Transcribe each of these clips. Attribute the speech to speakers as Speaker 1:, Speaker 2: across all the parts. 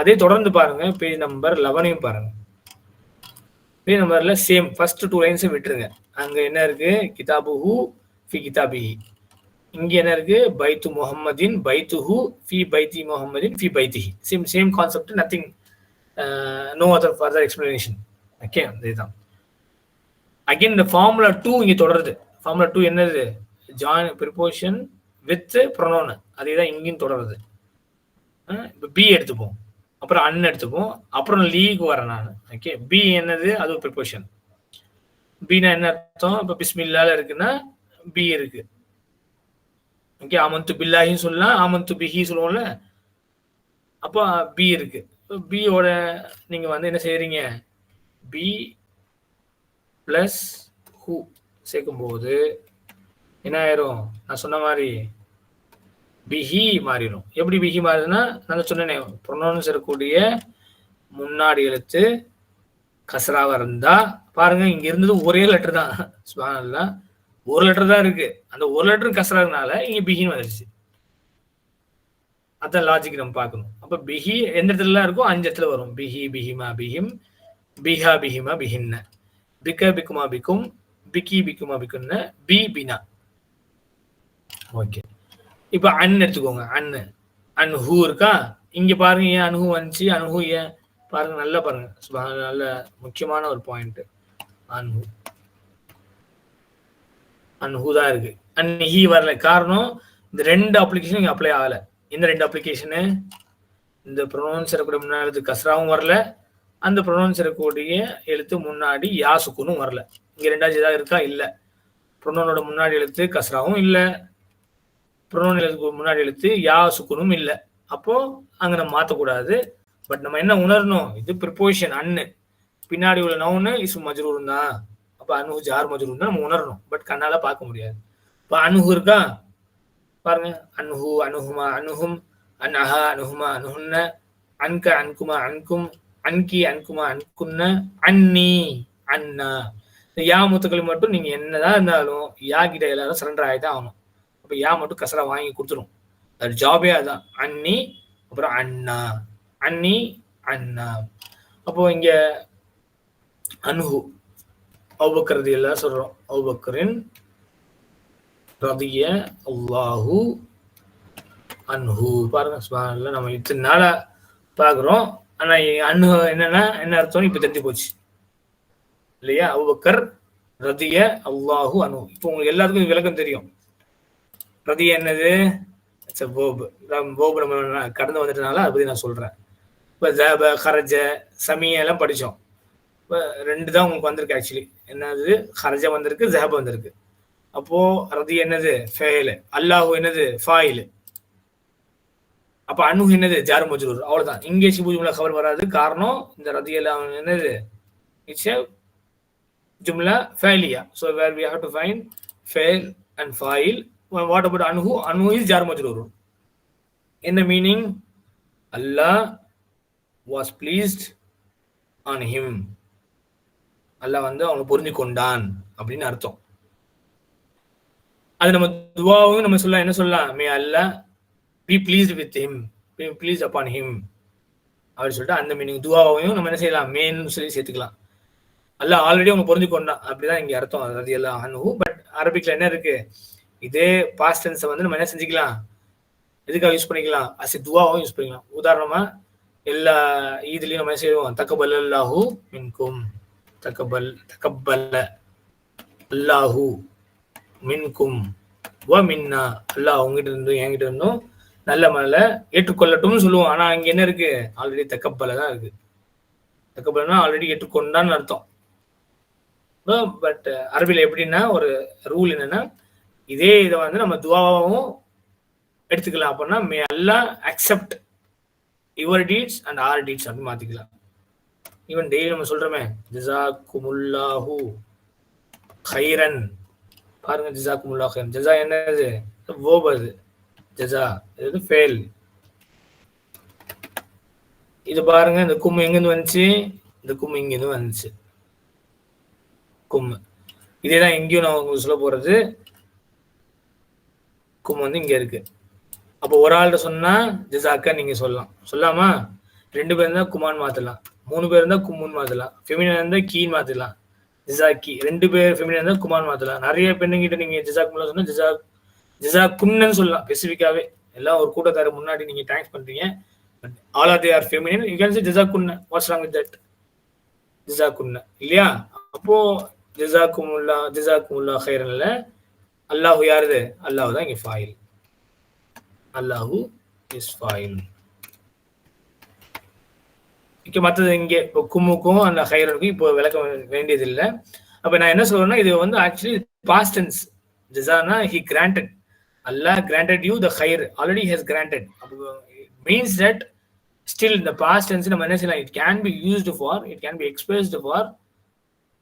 Speaker 1: அதே தொடர்ந்து பாருங்க பேஜ் நம்பர் லெவனையும் பாருங்க. பேஜ் நம்பர்ல சேம் ஃபர்ஸ்ட் டூ லைன்ஸும் விட்டுருங்க. அங்க என்ன இருக்கு? கிதாபு ஹூ ஃபி கிதாபி இங்க என்ன இருக்கு? பைத்து முகமதின் பைத்து ஹூ ஃபி பைத்தி முகமதின் ஃபி பைத்தி same same concept nothing no other further explanation okay இதுதான் அகைன் இந்த ஃபார்முலா டூ இங்க தொடருது. ஃபார்முலா டூ என்னது? ஜாயின் ப்ரிப்போஷன் வித் ப்ரொனோன் அதே தான் இங்கேயும் தொடருது. இப்போ பி எடுத்துப்போம். அப்புறம் அன் எடுத்துப்போம் அப்புறம் லீக்கு வரேன் நான். ஓகே பி என்னது? அது ஒரு ப்ரிப்போஷன் பினா என்ன அர்த்தம்? இப்போ பிஸ்மில்லால இருக்குன்னா பி இருக்கு. ஓகே ஆமந்து பில்லாஹின்னு சொல்லலாம். ஆமந்து பிஹி சொல்லுவோம்ல. அப்போ பி இருக்கு. பியோட நீங்க வந்து என்ன செய்யறீங்க பி பிளஸ் ஹூ சேர்க்கும்போது என்ன ஆயிரும்? நான் சொன்ன மாதிரி பிஹி மாறிடும். எப்படி பிஹி மாறுதுன்னா நான் சொன்னேன் ப்ரொனவுன்ஸ் இருக்கக்கூடிய முன்னாடி எழுத்து கசராக இருந்தா பாருங்க இங்க இருந்தது ஒரே லெட்டர் தான். சுபானல்லா ஒரு லெட்டர் தான் இருக்கு. அந்த ஒரு லெட்டர் கசராகனால இங்க பிஹின்னு வந்துருச்சு. அதான் லாஜிக் நம்ம பார்க்கணும். அப்ப பிஹி எந்த இடத்துல இருக்கோ அஞ்சு இடத்துல வரும். பிஹி பிஹிமா பிஹிம் பிஹா பிஹிமா பிஹின்ன. பிக பிக்குமா பிக்கும் பிக்கி பிக்குமா பிக்குன்ன பி பினா. ஓகே. இப்போ அன் எடுத்துக்கோங்க அன்னு அன் ஹூ இருக்கா? இங்க பாருங்க ஏன் அனுகு வந்துச்சு? அனுகு ஏன்? பாருங்க நல்லா பாருங்க. நல்ல முக்கியமான ஒரு பாயிண்ட் அன்ஹூ அன்ஹூ தான் இருக்கு. அன் ஹி வரல. காரணம் இந்த ரெண்டு அப்ளிகேஷன் இங்க அப்ளை ஆகல. இந்த ரெண்டு அப்ளிகேஷனு இந்த ப்ரொனவுன்ஸ் இருக்கக்கூடிய முன்னாடி எழுத்து கஸ்ராவும் வரல. அந்த ப்ரொனவுன்ஸ் இருக்கக்கூடிய எழுத்து முன்னாடி யாசுக்குன்னு வரல. இங்க ரெண்டாவது ஏதாவது இருக்கா? இல்ல. ப்ரொனோனோட முன்னாடி எழுத்து கஸ்ராவும் இல்லை. ப்ரொனோன் முன்னாடி எழுத்து யா சுக்குனும் இல்லை. அப்போ அங்க நம்ம மாத்தக்கூடாது. பட் நம்ம என்ன உணரணும்? இது ப்ரிப்போசிஷன் அன்னு பின்னாடி உள்ள நவுனு இசு மஜ்ரூர் தான். அப்போ அணுகு ஜார் மஜ்ரூர் தான் நம்ம உணரணும். பட் கண்ணால பார்க்க முடியாது. இப்போ அனுகு இருக்கா? பாருங்க. அனுஹு அணுகுமா அணுகும். அன்ஹா அணுகுமா அணுகுன்ன. அன்க அன்குமா அன்கும். அன்கி அன்குமா அன்குன்ன. அன்னி அண்ணா யா முத்துக்கள் மட்டும் நீங்க என்னதான் இருந்தாலும் யா கிட்ட எல்லாரும் சரண்டர் ஆகிதான் ஆகணும். அப்ப யா மட்டும் கசரா வாங்கி கொடுத்துரும். அது ஜாபே அதான். அன்னி அப்புறம் அண்ணா. அன்னி அண்ணா. அப்போ இங்க அனுஹு அவுபக்கரது எல்லாம் சொல்றோம். அவுபக்கரின் ரதிய அல்லாஹு அன்ஹு. பாருங்க சுப்ஹானல்லாஹ் நம்ம இத்தனை நாளா பார்க்குறோம். ஆனா அன்ஹு என்னன்னா என்ன அர்த்தம் இப்ப தெரிஞ்சு போச்சு. இல்லையா? அவுபக்கர் ரதிய அல்லாஹு அன்ஹு. இப்போ உங்களுக்கு எல்லாத்துக்கும் விளக்கம் தெரியும். பிரதி என்னது? போப் போப் நம்ம கடந்து வந்துட்டனால அதை பத்தி நான் சொல்றேன். இப்போ ஜப ஹரஜ சமிய எல்லாம் படிச்சோம். இப்போ ரெண்டு தான் உங்களுக்கு வந்திருக்கு ஆக்சுவலி என்னது? ஹரஜ வந்திருக்கு ஜஹப வந்திருக்கு. அப்போ ரதி என்னது? ஃபேலு அல்லாஹு என்னது? ஃபாயிலு. அப்ப அனு என்னது? ஜாரு மஜ்ரூர். அவ்வளவுதான். இங்கே சிபு கவர் வராது. காரணம் இந்த ரதி எல்லாம் என்னது? இட்ஸ் ஜும்லா ஃபேலியா so where we have to fine ஃபேல் அண்ட் ஃபாயில் வாட் அபவுட் அனுகு அனுஹு இஸ் ஜார் மஜ்ரூர் என்ன meaning Allah was pleased on him Allah வந்து அவனை புரிஞ்சு கொண்டான் அப்படின்னு அர்த்தம். அது நம்ம துவாவும் நம்ம சொல்லலாம். என்ன சொல்லலாம்? May Allah be pleased with him be please upon him அப்படின்னு சொல்லிட்டு அந்த மீனிங் துவாவையும் நம்ம என்ன செய்யலாம்? மேன்னு சொல்லி சேர்த்துக்கலாம். அல்ல ஆல்ரெடி அவங்க புரிஞ்சு கொண்டான் அப்படிதான் இங்க அர்த்தம். அது எல்லாம் அனுகு பட் அரபிக்ல என்ன இருக்கு? இதே பாஸ்ட் டென்ஸை வந்து நம்ம என்ன செஞ்சுக்கலாம்? எதுக்காக யூஸ் பண்ணிக்கலாம்? அசி துவாவும் யூஸ் பண்ணிக்கலாம். உதாரணமா எல்லா ஈதுலையும் நம்ம என்ன செய்வோம்? தக்கபல் அல்லாஹூ மின்கும். தக்கபல் தக்கபல்ல அல்லாஹூ மின்கும். வ மின்னா. அல்லாஹ் உங்ககிட்ட இருந்தும் என்கிட்ட இருந்தும் நல்ல மலை ஏற்றுக்கொள்ளட்டும்னு சொல்லுவோம். ஆனா அங்க என்ன இருக்கு? ஆல்ரெடி தக்கப்பல தான் இருக்கு. தக்கப்பலன்னா ஆல்ரெடி ஏற்றுக்கொண்டான்னு அர்த்தம். பட் அரபியில் எப்படின்னா ஒரு ரூல் என்னன்னா இதே இதை வந்து நம்ம துவாவாகவும் எடுத்துக்கலாம். அப்படின்னா may Allah accept your deeds and or deeds அப்படின்னு மாத்திக்கலாம். ஈவன் டெய்லி நம்ம சொல்றோமே ஜிசாக்குமுல்லாஹு ஹைரன் பாருங்க ஜிசாக்குமுல்லா ஹைரன் ஜிசா என்னது? வேர்ப் அது. ஜிசா இது வந்து ஃபெயில் இது பாருங்க இந்த கும் எங்கேருந்து வந்துச்சு? இந்த கும் இங்கேருந்து வந்துச்சு. கும். இதே தான் எங்கேயும் நான் உங்களுக்கு சொல்ல போறது. கும் வந்து இங்கே இருக்கு. அப்போ ஒரு ஆள்கிட்ட சொன்னா ஜிசாக்கா நீங்க சொல்லலாம். சொல்லாமா? ரெண்டு பேர் இருந்தா குமான் மாத்தலாம். மூணு பேர் இருந்தா கும்முன் மாத்தலாம். ஃபெமினா இருந்தா கீன் மாத்தலாம். ஜிசாக்கி. ரெண்டு பேர் ஃபெமினா இருந்தா குமான் மாத்தலாம். நிறைய பெண்ணுங்கிட்ட நீங்க ஜிசாக் முல்லா சொன்னா ஜிசாக் ஜிசாக் குன்னன்னு சொல்லலாம் ஸ்பெசிஃபிக்காவே எல்லாம் ஒரு கூட்டத்தாரு முன்னாடி நீங்க தேங்க்ஸ் பண்றீங்க. All are they are feminine you can say ஜிசா குன்ன வாட்ஸ் ராங் வித் தட் ஜிசா குன்ன இல்லையா? அப்போ ஜிசாக்குமுல்லா ஜிசாக்குமுல்லா ஹைரன்ல அல்லாஹு யாருது? அல்லாஹு தான் இங்க ஃபாயில் அல்லாஹு இஸ் ஃபாயில் இங்கே மற்றது இங்கே இப்போ கும்முக்கும் அந்த ஹைரனுக்கும் இப்போ விளக்க வேண்டியது இல்லை அப்போ நான் என்ன சொல்றேன்னா இது வந்து actually past tense ஜிசானா he granted Allah granted you the ஹைர் already has granted means that still இந்த பாஸ்ட் டென்ஸ் நம்ம என்ன செய்யலாம்? It can be used for it can be expressed for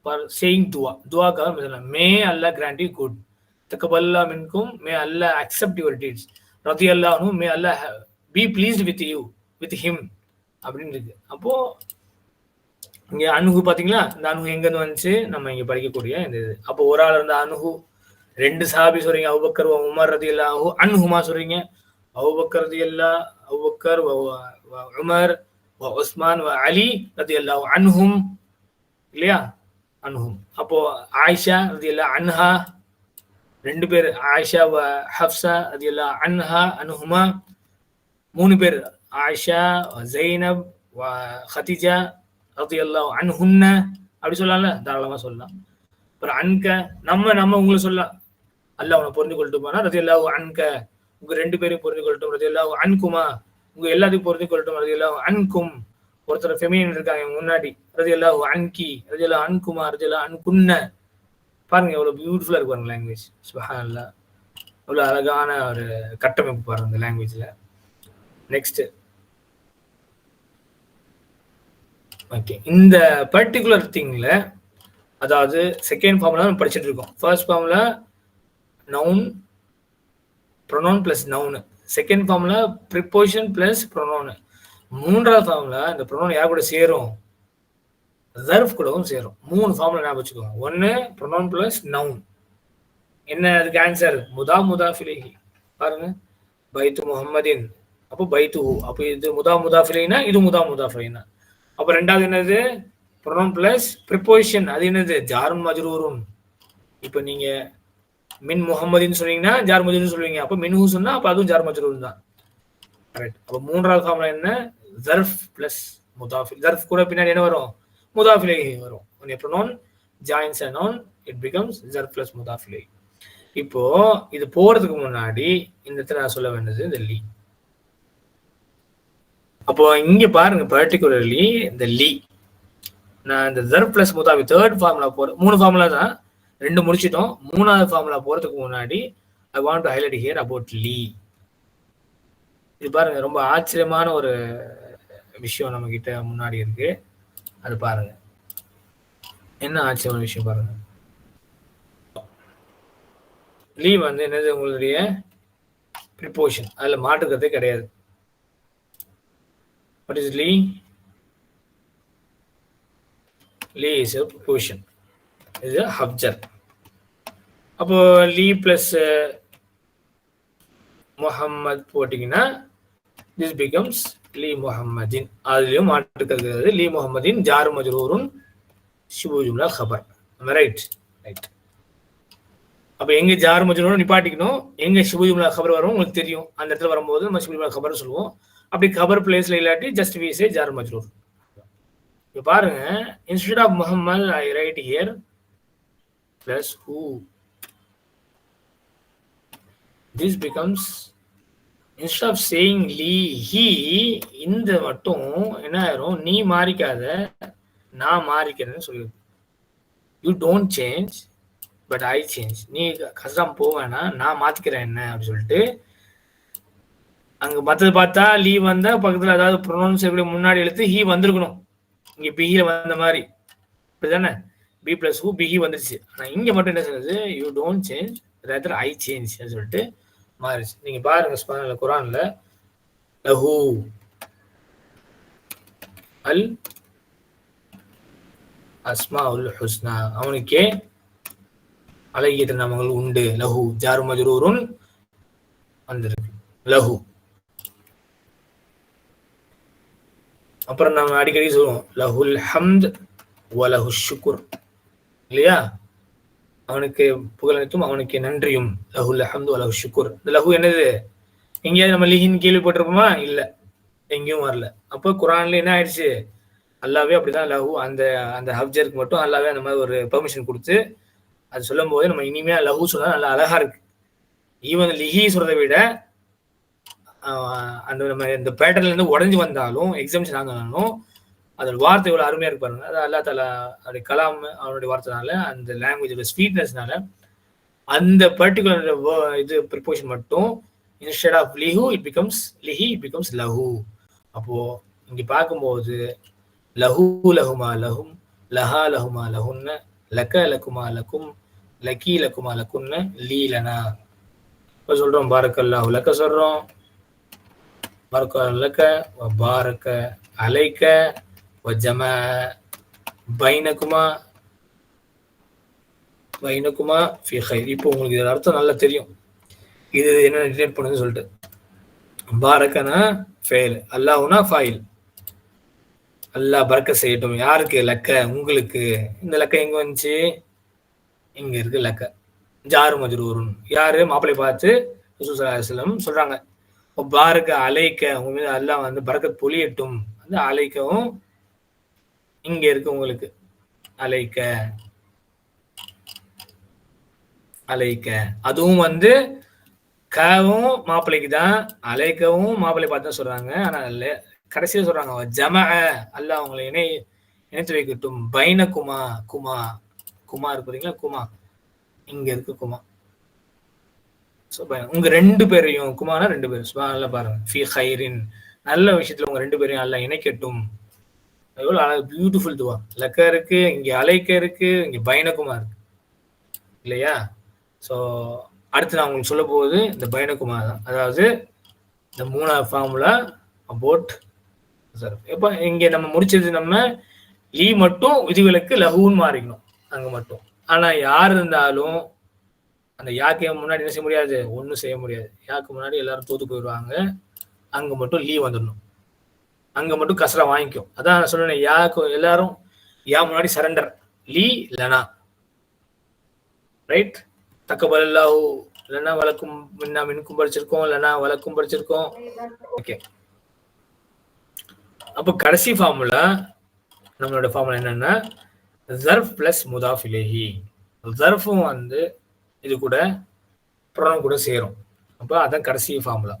Speaker 1: for saying துவா துவாக்காக நம்ம சொல்லலாம். May Allah grant you good தக்கபல்லா மின்கும் may Allah accept your deeds ரதி அல்லாஹும் may Allah be pleased with you with him அப்படின்னு இருக்கு. அப்போ இங்க அணுகு பாத்தீங்களா இந்த அணுகு எங்க இருந்து வந்துச்சு? நம்ம இங்க படிக்கக்கூடிய இந்த இது. அப்போ ஒரு ஆள் இருந்த அணுகு ரெண்டு சாபி சொல்றீங்க அவுபக்கர் உமர் ரதி அல்லாஹு அணுகுமா சொல்றீங்க அவுபக்கர் ரதி அல்லா Abu Bakr Umar Uthman Ali ரதி அல்லாஹு அன்ஹும். இல்லையா? அன்ஹும். அப்போ ஆயிஷா ரதி அல்லா அன்ஹா ரெண்டு பேர் ஆயிஷா ஹப்சா அது எல்லாம் அன்ஹா அனுஹுமா மூணு பேர். ஆயிஷா ஜெய்னப் ஹதிஜா அது எல்லாம் அன்ஹுன்ன அப்படி சொல்லலாம்ல தாராளமாக சொல்லலாம். அப்புறம் அன்க நம்ம நம்ம உங்களை சொல்லலாம். அல்ல உன பொருந்து கொள்ளட்டும் போனா ரதி அன்க உங்க ரெண்டு பேரையும் பொருந்து கொள்ளட்டும். ரதி அல்லா அன்குமா உங்க எல்லாத்தையும் பொருந்து கொள்ளட்டும். ரதி அல்லா அன்கும் ஒருத்தர் ஃபெமினின் இருக்காங்க முன்னாடி. ரதி அல்லா அன்கி ரதி அல்லா அன்குமா ரதி அல்லா அன்குன்ன. பாருங்க எவ்வளவு பியூட்டிஃபுல்லா இருக்கும் பாருங்க லாங்குவேஜ் சுபஹான் அல்லா அழகான ஒரு கட்டமைப்பு பாருங்க இந்த லாங்குவேஜ்ல நெக்ஸ்ட் ஓகே இந்த பர்டிகுலர் திங்ல அதாவது செகண்ட் ஃபார்முலா நம்ம படிச்சுட்டு இருக்கோம். First formula noun pronoun plus noun second formula preposition plus pronoun மூன்றாவது ஃபார்முலா இந்த ப்ரொனவுன் யார் கூட சேரும்? ஜர்ஃப் கூடவும் சேரும். மூணு ஃபார்ம்ல ஞாபகம் வச்சுக்கோங்க. ஒன்று ப்ரொனவுன் பிளஸ் நவுன் என்ன அதுக்கு ஆன்சர் முதா முதா ஃபிலேஹி. பாருங்க. பைத்து முகம்மதின் அப்போ பைத்து அப்போ இது முதா முதா ஃபிலேனா இது முதா முதா ஃபிலேனா. அப்போ ரெண்டாவது என்னது? ப்ரொனவுன் பிளஸ் ப்ரிப்போசிஷன் அது என்னது? ஜாரும் மஜ்ரூரும் இப்போ நீங்க மின் முகமதின்னு சொன்னீங்கன்னா ஜார் மஜ்ரூர் சொல்லுவீங்க. அப்போ மின்ஹு சொன்னா அப்போ அதுவும் ஜார் மஜ்ரூர் தான். கரெக்ட் அப்போ மூன்றாவது ஃபார்ம்ல என்ன? ஜர்ஃப் பிளஸ் முதாஃபில் ஜர்ஃப் கூட பின்னாடி என்ன வரும்? முதாஃபிலை வரும். When noun joins a noun it becomes ஜர் zar முதாஃபிலை இப்போ இது போறதுக்கு முன்னாடி இந்த இடத்துல நான் சொல்ல வேண்டியது இந்த லீ. அப்போ இங்க பாருங்க பர்டிகுலர்லி இந்த லீ. நான் இந்த ஜர் பிளஸ் முதாஃபி தேர்ட் ஃபார்முலா போற மூணு ஃபார்முலா தான் ரெண்டு முடிச்சிட்டோம். மூணாவது ஃபார்முலா போறதுக்கு முன்னாடி I want to highlight here about லீ. இது பாருங்க ரொம்ப ஆச்சரியமான ஒரு விஷயம் நம்ம கிட்ட முன்னாடி இருக்கு. அது பாருங்க. என்ன ஆச்சரியமான விஷயம் பாருங்க. லீ வந்து என்னது உங்களுடைய ப்ரிப்போஷன் அதுல மாற்றுக்கிறதே கிடையாது. வாட் இஸ் லீ லீ இஸ் எ ப்ரிப்போஷன் இது ஹப்ஜர் அப்போ லீ பிளஸ் முகம்மது போட்டிங்கன்னா திஸ் பிகம்ஸ் லீ முகமதின் அதுலயும் மாற்றுக்கிறது லீ முஹம்மதின் ஜார் மஜ்ரூரும் ஷிபு ஜும்லா ஹபர் ரைட் ரைட் அப்ப எங்க ஜார் மஜ்ரூரும் நிப்பாட்டிக்கணும்? எங்க ஷிபு ஜும்லா ஹபர் வரும்? உங்களுக்கு தெரியும். அந்த இடத்துல வரும்போது நம்ம ஷிபு ஜும்லா ஹபர் சொல்லுவோம். அப்படி கபர் பிளேஸ்ல இல்லாட்டி ஜஸ்ட் வி ஜார் மஜ்ரூர். இப்ப பாருங்க instead of Muhammad I write here plus who this becomes instead of saying லீ ஹீ இந்த மட்டும் என்ன ஆயிரும்? நீ மாறிக்காத நான் மாறிக்கிறேன்னு சொல்லிடுது you don't change but I change நீ கஷ்டம் போவேனா நான் மாத்திக்கிறேன் என்ன அப்படின்னு சொல்லிட்டு அங்க மத்தது பார்த்தா லீ வந்தா பக்கத்துல அதாவது ப்ரொனவுன்ஸ் எப்படி முன்னாடி எழுத்து ஹீ வந்திருக்கணும். இங்க பிஹில வந்த மாதிரி. இப்படிதானே பி பிளஸ் ஹூ பிஹி வந்துருச்சு. ஆனா இங்க மட்டும் என்ன சொல்றது you don't change rather I change சொல்லிட்டு மாறிச்சு. நீங்க பாருங்க குரான்ல லஹு அல் அஸ்மா உல் ஹுஸ்னா. அவனுக்கே அழகிய திருநாமங்கள் உண்டு. லஹு ஜாரு மஜ்ரூருன் வந்திருக்கு. லஹு. அப்புறம் நம்ம அடிக்கடி சொல்லுவோம் லஹுல் ஹம்த் வலஹு ஷுக்குர் இல்லையா? அவனுக்கு புகழனைத்தும் அவனுக்கு நன்றியும். லஹுல் ஹம்து வலஹு ஷுக்குர். இந்த லஹு என்னது? எங்கேயாவது நம்ம லிஹின் கேள்விப்பட்டிருப்போமா? இல்லை. எங்கேயும் வரல. அப்போ குரான்ல என்ன ஆயிடுச்சு? அல்லாவே அப்படிதான் லஹு அந்த அந்த ஹப்ஜருக்கு மட்டும் அல்லாவே அந்த மாதிரி ஒரு பெர்மிஷன் கொடுத்து அது சொல்லும் போது நம்ம இனிமையா லஹு சொன்னா நல்லா அழகா இருக்கு. ஈவன் லிஹி சொல்றதை விட அந்த நம்ம இந்த பேட்டர்ல இருந்து உடஞ்சி வந்தாலும் எக்ஸாம்ஷன் ஆகினாலும் அதோட வார்த்தை எவ்வளவு அருமையா இருக்கு பாருங்க. அது அல்லா தலா அவருடைய கலாம் அவனுடைய வார்த்தைனால அந்த லாங்குவேஜோட ஸ்வீட்னஸ்னால அந்த பர்டிகுலர் இது ப்ரிப்போஷன் மட்டும் இன்ஸ்டெட் ஆஃப் லிஹு இட் பிகம்ஸ் லிஹி இட் பிகம்ஸ் லஹு. அப்போ இங்க பார்க்கும்போது லஹு லஹுமா லஹும் லஹா லஹுமா லஹுன்னு லக்க லக்குமா லக்கும் லக்கி லக்குமா லக்குன்ன லீலனா இப்போ சொல்றோம் பாரக்கல்லாஹு லக்க சொல்றோம். பாரக்க லக்க பாரக்க அலைக்க وجمع பைனகுமா பைனகுமா ஃபி ஹைர் இப்போ உங்களுக்கு இதோட அர்த்தம் நல்லா தெரியும். இது என்ன ரிலேட் பண்ணுதுன்னு சொல்லிட்டு. பாரக்கனா ஃபெயில் அல்லாஹுனா ஃபாயில் அல்லாஹ் பறக்க செய்யட்டும். யாருக்கு லக்க? உங்களுக்கு. இந்த லக்க எங்க வந்துச்சு? இங்க இருக்கு லக்க. ஜாரு மஜ்ரூருன். யாரு? மாப்பிள்ளை பார்த்து சுசலாசலம் சொல்றாங்க. பாரக்க அலைக்க உங்க மீது அல்லாஹ் வந்து பறக்க பொழியட்டும். வந்து அலைக்கவும் இங்க இருக்கு உங்களுக்கு. அலைக்க. அலைக்க. அதுவும் வந்து கவும் மாப்பிள்ளைக்கு தான் அலைக்கவும் மாப்பிள்ளை பார்த்து தான் சொல்றாங்க. ஆனா கடைசியா சொல்றாங்க ஜம அல்ல அவங்களை இணை இணைத்து வைக்கட்டும். பைன குமா குமா. குமா இருக்கு குமா. இங்க இருக்கு குமா. உங்க ரெண்டு பேரையும் குமானா ரெண்டு பேரும். நல்லா பாருங்க. ஃபி ஹைரின் நல்ல விஷயத்துல உங்க ரெண்டு பேரையும் நல்லா இணைக்கட்டும். எவ்வளவு அழகு பியூட்டிஃபுல் துவா. லக்க இருக்கு இங்க அலைக்க இருக்கு இங்க பைனகுமா இருக்கு. இல்லையா? ஸோ அடுத்து நான் உங்களுக்கு சொல்ல போகுது இந்த பைனகுமா தான். அதாவது இந்த மூணாவது ஃபார்முலா அபோட் சார் இப்போ இங்க நம்ம முடிச்சது நம்ம லீ மட்டும் விதிவிலக்கு லகுன்னு மாறிக்கணும் அங்க மட்டும். ஆனா யார் இருந்தாலும் அந்த யாக்கு முன்னாடி என்ன செய்ய முடியாது? ஒன்றும் செய்ய முடியாது. யாக்கு முன்னாடி எல்லாரும் தோத்து போயிடுவாங்க. அங்க மட்டும் லீவ் வந்துடணும். அங்க மட்டும் கசரா வாங்கிக்கும். அதான் நான் சொன்னேன் யாருக்கும் எல்லாரும் யா முன்னாடி சரண்டர் லீ லனா. ரைட் தக்கபல் இல்லாஹூ இல்லைன்னா வழக்கும் முன்னா மின்கும் படிச்சிருக்கோம் இல்லைன்னா வழக்கும் படிச்சிருக்கோம் ஓகே அப்போ கடைசி ஃபார்முலா நம்மளோட ஃபார்முலா என்னன்னா ஜர்ஃப் பிளஸ் முதாஃப் இலேஹி ஜர்ஃபும் வந்து இது கூட ப்ரொனவுன் கூட சேரும். அப்போ அதான் கடைசி ஃபார்முலா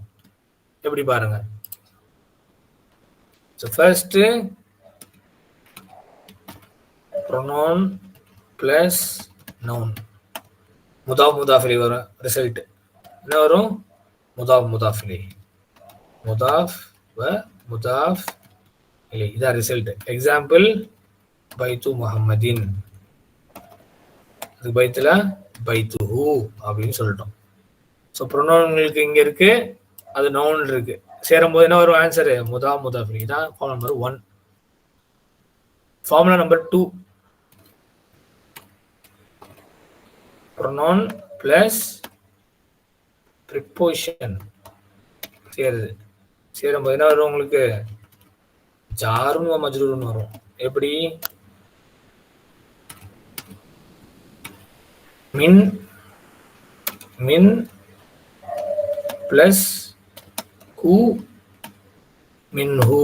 Speaker 1: எப்படி பாருங்க? So first pronoun plus noun. முதாப் முதாஃபிலி வரும் ரிசல்ட் என்ன வரும்? முதாப் முதாஃபிலி முதாஃப் வ முதாஃப் இல்லை இதான் ரிசல்ட் எக்ஸாம்பிள் பைத்து முகமதின் அது பைத்துல பைத்து ஹூ அப்படின்னு சொல்லிட்டோம். ஸோ ப்ரொனவுன்களுக்கு இங்கே இருக்கு அது நவுன் இருக்கு. சேரும்போது என்ன வரும் ஆன்சரு முதா முதா தான் formula number one formula number two pronoun plus preposition சேருது. சேரும்போது என்ன வரும் உங்களுக்கு? ஜாரும் மஜ்ரூர்னு வரும். எப்படி? மின் மின் பிளஸ் ஹூ மின்ஹூ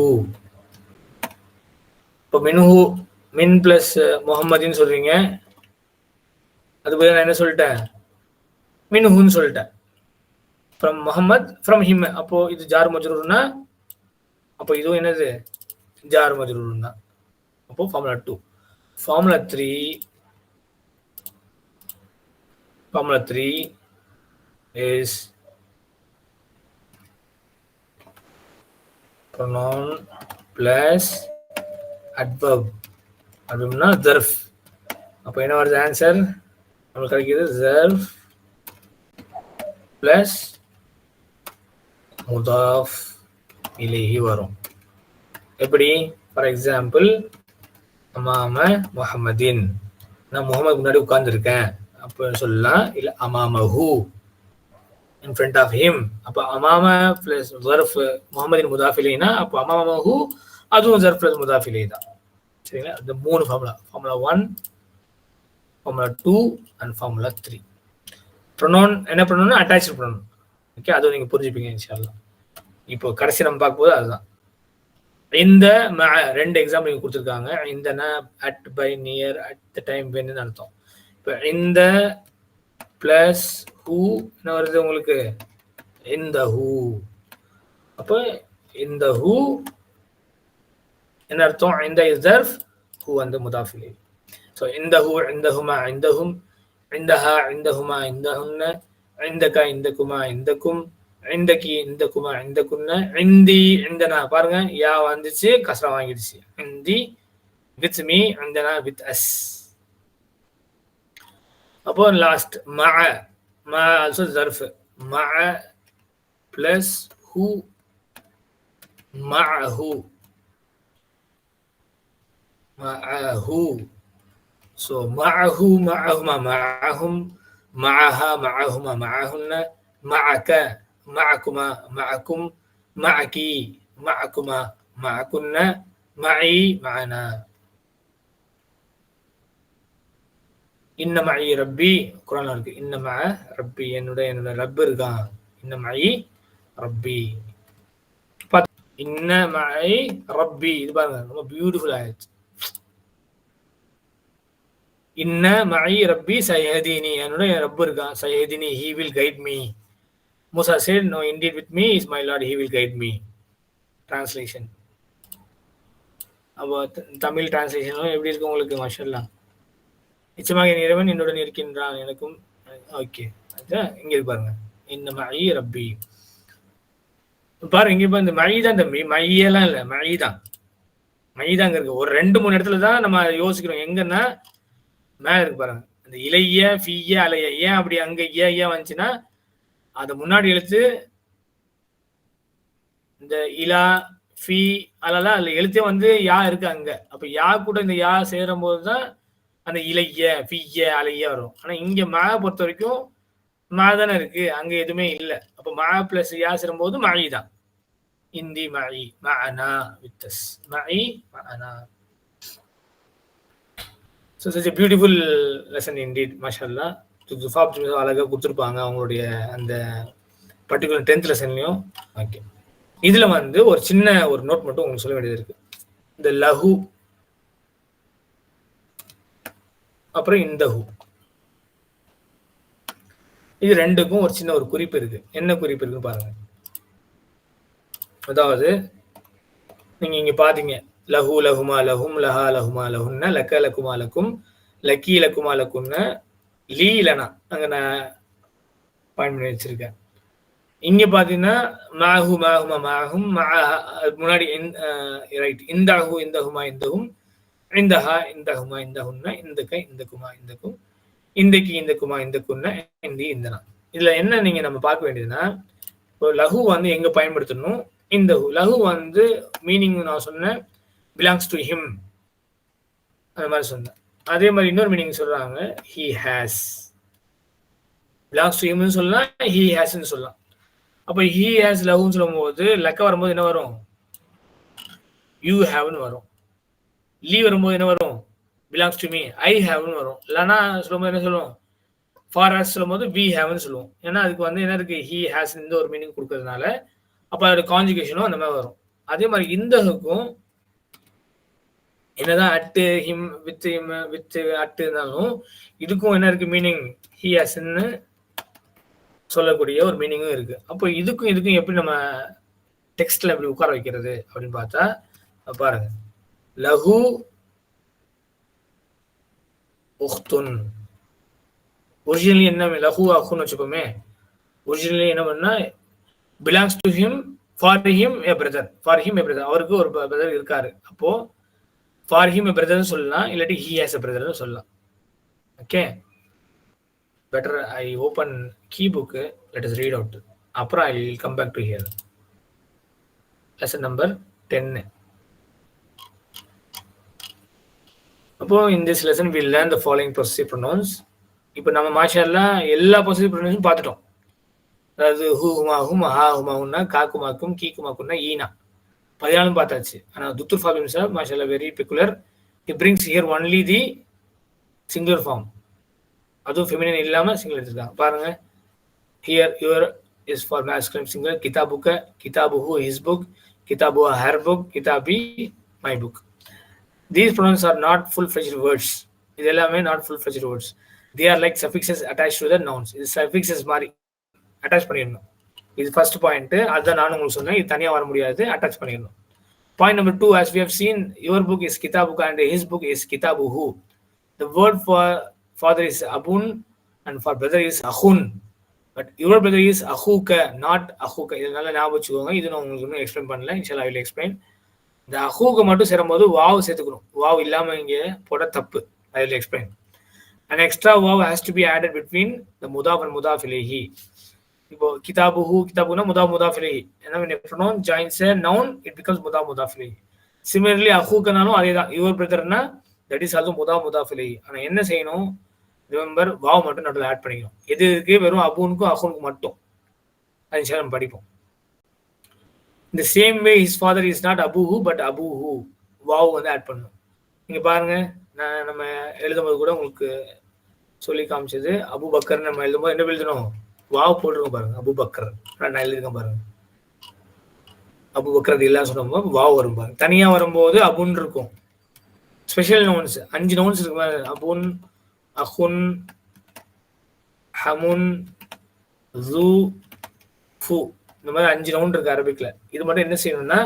Speaker 1: இப்போ மின்ஹூ மின் பிளஸ் முகமதுன்னு சொல்றீங்க. அது நான் என்ன சொல்லிட்டேன்? மின்ஹுன்னு சொல்லிட்டேன். ஃப்ரம் முகமது ஃப்ரம் ஹிம் அப்போ இது ஜார் மஜ்ரூர்னா அப்போ இதுவும் என்னது? ஜார் மஜ்ரூர் தான் அப்போ formula two formula three formula three is pronoun plus adverb. adverbனா ஜெர்ஃப் அப்போ என்ன வருது ஆன்சர் நம்மளுக்கு கிடைக்கிது ஜர்ஃப் பிளஸ் முதாஃப் இலேஹி வரும். எப்படி? ஃபார் எக்ஸாம்பிள் அமாம முகமதின் நான் முகமது முன்னாடி உட்கார்ந்துருக்கேன். அப்படின்னு சொல்லலாம் இல்லை அமாமஹு. இன் ஃப்ரண்ட் ஆஃப் ஹிம் அப்போ அமாமா பிளஸ் ஜர்ஃப் முகமதின் முதாஃபிலினா அப்போ அமாமஹு அதுவும் ஜர்ஃப் பிளஸ் முதாஃபிலே தான். சரிங்களா? இந்த மூணு formula formula one formula two and formula three pronoun என்ன ப்ரொனோன் அட்டாச் பண்ணணும் ஓகே அதுவும் நீங்கள் புரிஞ்சுப்பீங்க இன்ஷால்லாம் இப்போ கடைசி நம்ம பார்க்கும்போது அதுதான். இந்த ரெண்டு எக்ஸாம்பிள் நீங்கள் கொடுத்துருக்காங்க. இந்த at by near at the time வேணும்னு அர்த்தம். இப்போ இந்த பிளஸ் ஹூ என்ன வருது உங்களுக்கு? இந்த ஹூ. அப்போ இந்த ஹூ என்ன அர்த்தம்? இந்த இசர்ஃப் ஹூ வந்து முதாஃபிலே. ஸோ இந்த ஹூ இந்த ஹுமா இந்த ஹும் இந்த ஹா இந்த ஹுமா இந்த ஹுன்ன இந்தக்கா இந்த குமா இந்த கும் இந்தக்கி இந்த குமா இந்த குன்ன இந்தி இந்தனா. பாருங்க யா வந்துச்சு கசரா வாங்கிடுச்சு. இந்தி வித் மீ இந்தனா வித் அஸ் அப்போ லாஸ்ட் ம مع ظرف مع بلس هو معه معه so معه معهما معهم معها معهما معهن معك معكما معكم معك معكما معكن معي معنا. மஅனா ரப்பி குரான் இருக்கு. இன்ன ம ரப்பி என்னுடைய என்னோட ரப் இருக்கான். இன்ன ரப்பி இன்ன ரப்பி இது பாருங்க ரொம்ப பியூட்டிஃபுல் ஆயிடுச்சு. இன்ன மழை ரப்பி சயஹதினி என்னுடைய ரப் இருக்கான். சயஹதினி he will guide me Musa said no indeed with me is my lord he will guide me translation அப்போ தமிழ் டிரான்ஸ்லேஷனும் எப்படி இருக்கு உங்களுக்கு? மாஷல்லா நிச்சயமாக என் இறைவன் என்னுடன் இருக்கின்றான். எனக்கும் ஓகே. இங்க பாருங்க. இந்த மழை ரப்பி. பாருங்க இங்க இந்த மழை தான் இந்த மையெல்லாம் இல்ல மழை தான். மை தாங்க இருக்கு. ஒரு ரெண்டு மூணு இடத்துல தான் நம்ம யோசிக்கிறோம். எங்கன்னா மேல இருக்கு பாருங்க. அந்த இலைய ஃபிய அலைய ஏன் அப்படி அங்க ஏ ஏன் வந்துச்சுன்னா அது முன்னாடி எழுத்து இந்த இலா ஃபி அலலாம் அதுல எழுத்தே வந்து யா இருக்கு அங்க. அப்ப யா கூட இந்த யா சேரும் போதுதான் அந்த இலைய ஃபிய அலைய வரும். ஆனா இங்க மா பொறுத்த வரைக்கும் மா தானே இருக்கு. அங்க எதுவுமே இல்லை. அப்ப மா பிளஸ் யாசிரும் சேரும்போது மழை தான். இந்தி மழை மஅனா வித்தஸ் மழை மஅனா so such a beautiful lesson indeed மாஷல்லா ஜுஃபாப் அழகாக கொடுத்துருப்பாங்க அவங்களுடைய அந்த பர்டிகுலர் டென்த் லெசன்லையும் ஓகே இதில் வந்து ஒரு சின்ன ஒரு நோட் மட்டும் உங்களுக்கு சொல்ல வேண்டியது இருக்கு. இந்த லஹு அப்புறம் இந்த ஹூ இது ரெண்டுக்கும் ஒரு சின்ன ஒரு குறிப்பு இருக்கு. என்ன குறிப்பு இருக்குன்னு பாருங்க. அதாவது நீங்க இங்க பாத்தீங்க. லஹு லஹுமா லஹும் லஹா லஹுமா லஹுன்ன லக்க லக்குமா லக்கும் லக்கி லக்குமா லக்குன்ன லீ அங்க நான் பாயிண்ட் பண்ணி வச்சிருக்கேன். இங்க பாத்தீங்கன்னா மாஹு மாஹுமா மாஹும் முன்னாடி ரைட் இந்த ஹூ இந்த ஹுமா இந்தஹும் இந்தஹா இந்த ஹுமா இந்த ஹுன்ன இந்தக்க இந்த குமா இந்தக்கும் இந்தக்கு இந்த குமா இந்த குன்ன இந்தி இந்தனா. இதுல என்ன நீங்க நம்ம பார்க்க வேண்டியதுன்னா இப்போ லகு வந்து எங்க பயன்படுத்தணும்? இந்த லகு வந்து மீனிங் நான் சொன்னேன் பிலாங்ஸ் டு ஹிம் அந்த மாதிரி சொன்னேன். அதே மாதிரி இன்னொரு மீனிங் சொல்றாங்க ஹி ஹேஸ் பிலாங்ஸ் டு ஹிம்னு சொல்லலாம் ஹி ஹேஸ்ன்னு சொல்லலாம். அப்போ ஹி ஹேஸ் லவ்னு சொல்லும்போது லக்க வரும்போது என்ன வரும்? யூ ஹேவ்னு வரும். லீ வரும்போது என்ன வரும்? பிலாங்ஸ் டு மீ ஐ ஹேவ்னு வரும். இல்லைன்னா சொல்லும்போது என்ன சொல்லுவோம்? ஃபார் ஹேஸ் சொல்லும்போது வி ஹேவ்னு சொல்லுவோம். ஏன்னா அதுக்கு வந்து என்ன இருக்கு? ஹி ஹேஸ் இந்த ஒரு மீனிங் கொடுக்கறதுனால அப்போ அதோட கான்ஜுகேஷனும் அந்த மாதிரி வரும். அதே மாதிரி இந்தக்கும் என்னதான் at him with him with at இருந்தாலும் இதுக்கும் என்ன இருக்கு? மீனிங் ஹி ஹாஸ்ன்னு சொல்லக்கூடிய ஒரு மீனிங்கும் இருக்கு. அப்போ இதுக்கும் இதுக்கும் எப்படி நம்ம டெக்ஸ்ட்ல எப்படி உட்கார வைக்கிறது அப்படின்னு பார்த்தா பாருங்க. லஹு உஹ்துன் ஒரிஜினலி என்ன லஹு அஹுன்னு வச்சுக்கோமே. ஒரிஜினலி என்ன பண்ணா belongs to him for him a brother for him a brother அவருக்கு ஒரு பிரதர் இருக்காரு. அப்போ ஃபார் ஹிம் எ பிரதர்னு சொல்லலாம் இல்லாட்டி ஹி ஹேஸ் எ பிரதர்னு சொல்லலாம். Okay better I open key book let us read out அப்புறம் I will come back to here lesson number டென்னு அப்போ in this lesson will learn the following possessive pronouns இப்போ நம்ம மாஷாலாம் எல்லா ப்ரொசீவ் ப்ரொனவுன்ஸும் பார்த்துட்டோம். அதாவது ஹூ ஹுமா ஹும் ஹா ஹுமா ஹுன்னா காக்குமாக்கும் கீக்குமாக்குன்னா ஈனா. பதினாலும் பார்த்தாச்சு. ஆனால் துத்துர் form sir மாஷால்லா very peculiar it brings here only the singular form அதுவும் ஃபெமினின் இல்லாமல் சிங்கிள் எடுத்துருக்காங்க. பாருங்க. Here your is for masculine singular கிதாபுக்க கிதாபுஹு ஹிஸ் புக் கிதாபு her book கிதாபி my book these pronouns are not full fledged words இது எல்லாமே not full fledged words they are like suffixes attach to the nouns இது suffixes மாதிரி attach பண்ணிடணும். இது first point அதுதான் நானும் உங்களுக்கு சொன்னேன். இது தனியாக வர முடியாது. அட்டாச் பண்ணிடணும். Point number two as we have seen your book is and his book is கிதாபு who the word for father is abun and for brother is அஹுன் but your brother is ahuka not not இது நல்லா ஞாபகம் வச்சுக்கோங்க. இது நான் உங்களுக்கு இன்னும் explain பண்ணல. இன்ஷால் ஐ வில் எக்ஸ்பிளைன் இந்த அஹூக்கு மட்டும் சேரும்போது வாவ் சேர்த்துக்கணும். வாவ் இல்லாம இங்க போட தப்பு. I will explain and extra wow has to be added between the mudaf and mudaf ilayhi. இப்போ கிதாபுஹு கிதாபுனா முதா முதாஃபிலை ஏன்னா when joins pronoun joins a noun முதா முதா முதாஃபிலை சிமிலர்லி அஹூக்கனாலும் அதே தான் யுவர் பிரதர்னா தட் இஸ் ஆல்சோ முதா முதாஃபிலை ஆனா என்ன செய்யணும்? ரிமெம்பர் வாவ் மட்டும் நடுவில் ஆட் பண்ணிக்கணும். எது இருக்கு வெறும் அபூனுக்கும் அஹூனுக்கும் மட்டும். அது நம்ம படிப்போம். இந்த same way his father is not Abu ஹூ பட் அபு ஹூ வாவ் வந்து ஆட் பண்ணும். நீங்க பாருங்க. நான் நம்ம எழுதும்போது கூட உங்களுக்கு சொல்லி காமிச்சது. அபு பக்கர் நம்ம எழுதும்போது என்ன எழுதணும்? வாவ் போட்டிருக்கோம் பாருங்க. அபு பக்கர் நான் எழுதிருக்கேன் பாருங்க. அபு பக்கர் அது எல்லாம் சொல்லும்போது வாவ் வரும் பாருங்க. தனியா வரும்போது அபுன்னு இருக்கும். ஸ்பெஷல் நோன்ஸ் அஞ்சு நோன்ஸ் இருக்கு பாருங்க. அபுன் அஹுன் ஹமுன் ஜூ ஃபு இந்த மாதிரி அஞ்சு நவுன் இருக்கு அரபிக்ல. இது மட்டும் என்ன செய்யணும்னா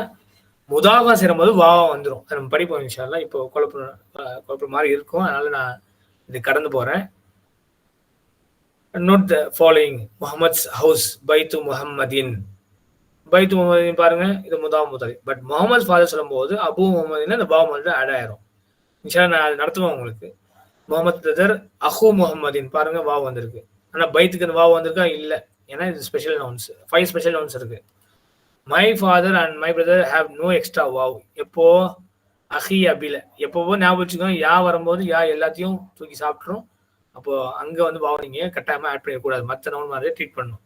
Speaker 1: முதாவா சேரும்போது வாவா வந்துடும் நம்ம படிப்போம் இன்ஷால்லா இப்போ குழப்பம் குழப்பம் மாதிரி இருக்கும். அதனால நான் இது கடந்து போறேன். Note the following Muhammad's house பைத்து முஹம்மதின். பைத்து முகமதின் பாருங்க இது முதா முதலி. பட் முகமது ஃபாதர் சொல்லும்போது அபு முகமதின் அந்த பாவம் வந்து ஆட் ஆயிரும். இன்ஷா நான் அது நடத்துவேன் உங்களுக்கு. முகமது பிரதர் அஹு முகமதின் பாருங்க வாவ் வந்திருக்கு. ஆனா பைத்துக்கு அந்த வாவ் வந்திருக்கா? இல்லை. ஏன்னா இது special nouns five special nouns இருக்கு. My father and my brother have no extra wow எப்போ? அஹி அபில. எப்போவோ ஞாபகம் வச்சுக்கோங்க. யா வரும்போது யா எல்லாத்தையும் தூக்கி சாப்பிட்றோம் அப்போ அங்கே வந்து வாவ் நீங்க ஆட் பண்ணிடக்கூடாது. மற்ற நவுன் மாதிரி ட்ரீட் பண்ணணும்.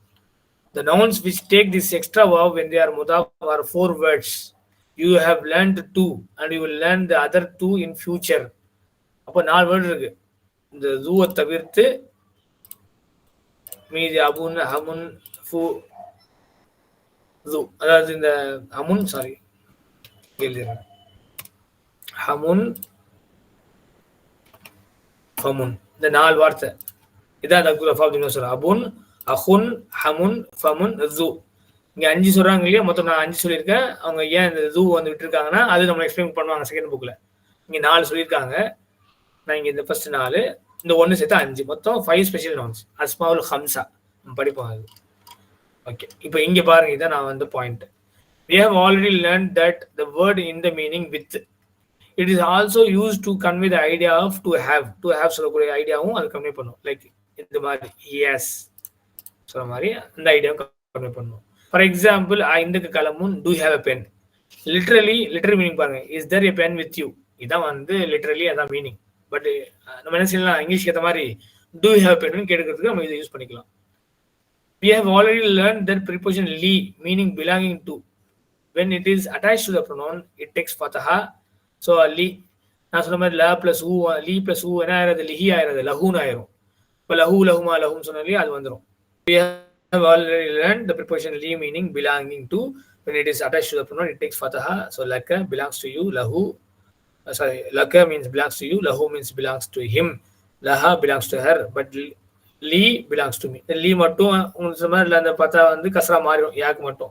Speaker 1: The nouns which take this extra wow when they முதா are four words you have learn two and you will learn the other two in future அப்போ நாலு வேர்டு இருக்கு. இந்த ஜூவை தவிர்த்து மீதி அபுன் ஹமுன் ஃபு ஜூ அதாவது இந்த ஹமுன் சாரி எழுதுறேன் ஹமுன் ஃபமுன். இந்த நாலு வார்த்தை. இதான் தக்குல் அப்படின்னு சொல்றேன் அபுன் அஹுன் ஹமுன் ஃபமுன் ஜூ இங்க அஞ்சு சொல்றாங்க இல்லையா? மொத்தம் நான் அஞ்சு சொல்லியிருக்கேன். அவங்க ஏன் இந்த ஜூ வந்து விட்டுருக்காங்கன்னா அது நம்ம எக்ஸ்பிளைன் பண்ணுவாங்க செகண்ட் புக்ல இங்க நாலு சொல்லியிருக்காங்க. நான் இங்க இந்த ஃபர்ஸ்ட் நாலு. இந்த ஒன்று சேர்த்து அஞ்சு. மொத்தம் ஃபைவ் ஸ்பெஷல் நவுன்ஸ் அஸ்மாவுல் ஹம்சா படிப்போம் அது. ஓகே இப்போ இங்கே பாருங்க இதான் நான் வந்து point we have already learn that the word in the meaning with it is also use to convey the idea of to have to have சொல்லக்கூடிய ஐடியாவும் அது கன்வே பண்ணும். லைக் இந்த மாதிரி எஸ் சொல்ற மாதிரி அந்த ஐடியாவும் கன்வே பண்ணும். ஃபார் எக்ஸாம்பிள் இந்த கலமும் to have a pen literally literal meaning பாருங்க. Is there a pen with you இதான் வந்து லிட்ரலி அதான் மீனிங் பட் நம்ம என்ன செய்யலாம் இங்கிலீஷ் ஏற்ற மாதிரி டூ ஹேவ் பெட்னு கேட்கறதுக்கு நம்ம இதை யூஸ் பண்ணிக்கலாம் we have already learn that preposition Lee meaning belonging to when it is attach to the pronoun it takes ஃபத்தஹா so லீ நான் சொன்ன மாதிரி ல ப்ளஸ் ஊ லீ ப்ளஸ் ஊ என்ன ஆயிரது லிஹி ஆயிடுறது லஹூன்னு ஆயிரும் இப்போ லஹூ லஹுமா லஹுன்னு சொன்னாலே அது வந்துடும் we have already learn the preposition Lee meaning belonging to when it is attach to the pronoun it takes fataha. So laka belongs to you லஹூ sorry laka means belongs to you lahu means belongs to him. Laha belongs to her but லீ belongs to me லீ மட்டும் உங்களுக்கு சொன்ன மாதிரி அந்த பார்த்தா வந்து கசரா மாறிடும் யாக்கு மட்டும்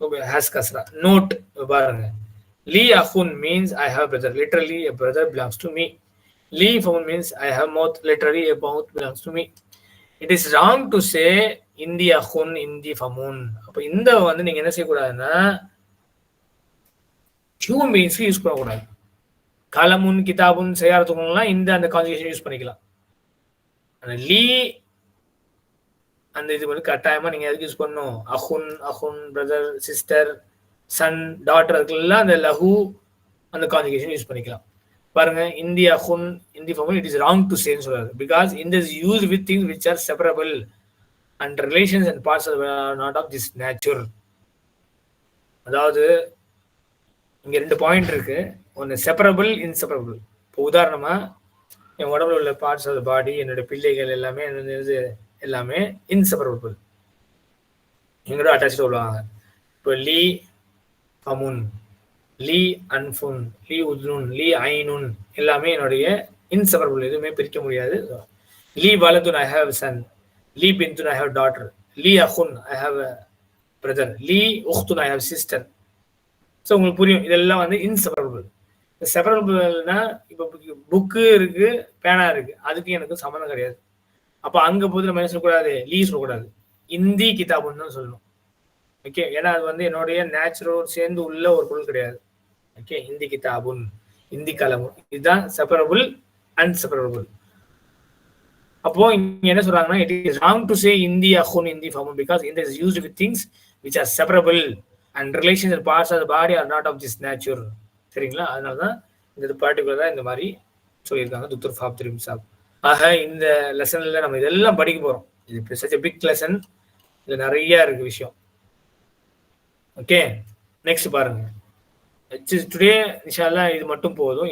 Speaker 1: ஓகே ஹேஸ் கஸ்ரா நோட் பாருங்க லீ அஹுன் means I have brother literally a brother belongs to me Lee fauna means I have mouth literally a mouth belongs to me it is wrong to say Hindi அஹுன் இந்தி ஃபமுன் அப்போ இந்த வந்து நீங்க என்ன செய்யக்கூடாதுன்னா ஹியூமன் பீயிங்ஸ்க்கு யூஸ் பண்ணக்கூடாது. கலமுன் கிதாபுன் செய்யறதுக்குலாம் இந்த அந்த கான்ஜுகேஷன் யூஸ் பண்ணிக்கலாம். அந்த லீ அந்த இது வந்து கட்டாயமா நீங்க எதுக்கு யூஸ் பண்ணும் அஹுன் அஹுன் பிரதர் சிஸ்டர் சன் டாட்டர் அதுக்கெல்லாம் அந்த லஹு அந்த கான்ஜுகேஷன் யூஸ் பண்ணிக்கலாம். பாருங்க இந்தி அஹுன் Hindi form it is wrong to சேன்னு சொல்றாரு. பிகாஸ் இந்த is use with things which are separable and relations and parts not of this nature அதாவது இங்க ரெண்டு பாயிண்ட் இருக்கு. ஒன்று செப்பரபிள் இன்செப்பரபிள் இப்போ உதாரணமா என் உடம்புல உள்ள பார்ட்ஸ் ஆஃப் பாடி என்னோட பிள்ளைகள் எல்லாமே இது எல்லாமே இன்செப்பரபிள் எங்களோட அட்டாச்சு சொல்லுவாங்க இப்போ லீ அமுன் லீ அன்ஃபுன் லீ உத்னுன் லீ ஐனுன் எல்லாமே என்னுடைய இன்செப்பரபிள் எதுவுமே பிரிக்க முடியாது. லீ வலதுன் ஐ ஹாவ் சன் லீ பின்துன் ஐ ஹாவ் டாட்டர் லீ அஹுன் ஐ ஹாவ் பிரதர் லீ உஹ்துன் ஐ ஹாவ் சிஸ்டர் ஸோ உங்களுக்கு புரியும் இதெல்லாம் வந்து இன்செப்பரபிள் செப்பரபிள்னா இப்போ புக்கு இருக்கு பேனா இருக்கு. அதுக்கு எனக்கு சம்மந்தம் கிடையாது. அப்போ அங்கே போது நம்ம என்ன சொல்லக்கூடாது? லீ சொல்லக்கூடாது. இந்தி கிதாபுன்னு தான் சொல்லணும். ஓகே ஏன்னா அது வந்து என்னுடைய நேச்சுரல் சேர்ந்து உள்ள ஒரு பொருள் கிடையாது. ஓகே இந்தி கிதாபுன் இந்தி கலமும் இதுதான் செப்பரபிள் அன்செப்பரபிள் அப்போ இங்க என்ன சொல்றாங்கன்னா it is wrong to say Hindi அஹோன் இந்தி ஃபார்ம் பிகாஸ் இந்த is used with things which are separable and relation parts of body are not of this natural சரிங்களா அதனால தான் இந்த பர்டிகுலராக இந்த மாதிரி சொல்லியிருக்காங்க. துத்துர் ஃபாப் திரும் சாப். ஆக இந்த லெசன்ல நம்ம இதெல்லாம் படிக்க போறோம். இது சச் பிக் லெசன் இது நிறைய இருக்கு விஷயம். ஓகே நெக்ஸ்ட் பாருங்க. டுடே இன்ஷால்லா இது மட்டும் போதும்.